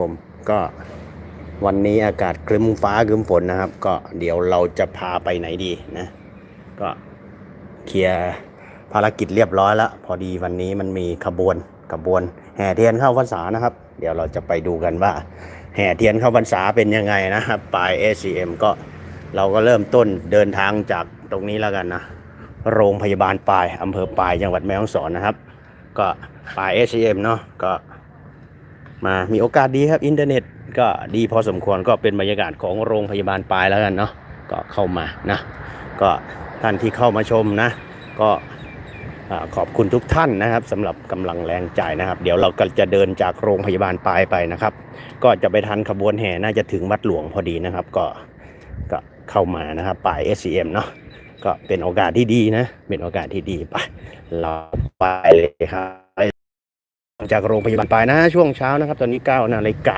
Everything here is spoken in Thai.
ผมก็วันนี้อากาศครึ้มฟ้าครึ้มฝนนะครับ ก็เดี๋ยวเราจะพาไปไหนดีนะ ก็เคลียร์ภารกิจเรียบร้อยแล้ว พอดีวันนี้มันมีขบวนขบวน แห่เทียนเข้าพรรษานะครับ เดี๋ยวเราจะไปดูกันว่า แห่เทียนเข้าพรรษาเป็นยังไงนะครับปลาย ACM ก็เราก็เริ่มต้นเดินทางจากตรงนี้แล้วกันนะโรงพยาบาลปลายอำเภอปลายจังหวัดแม่ฮ่องสอนนะครับ ก็ปลาย ACM เนาะก็ มามีโอกาสดีครับอินเทอร์เน็ตก็ดีพอสมควรก็เป็นบรรยากาศของโรงพยาบาลปลายแล้วกันเนาะก็เข้ามานะก็ท่านที่เข้ามาชมนะ ก็ขอบคุณทุกท่านนะครับสำหรับกำลังแรงใจนะครับ เดี๋ยวเราก็จะเดินจากโรงพยาบาลปลายไปนะครับ ก็จะไปทันขบวนแห่น่าจะถึงวัดหลวงพอดีนะครับ ก็ก็เข้ามานะครับปลาย SCM เนาะก็เป็นโอกาสที่ดีนะ เป็นโอกาสที่ดีไปเราไปเลยครับ จากโรงพยาบาลไปนะ ช่วงเช้านะครับ ตอนนี้9นาฬิกา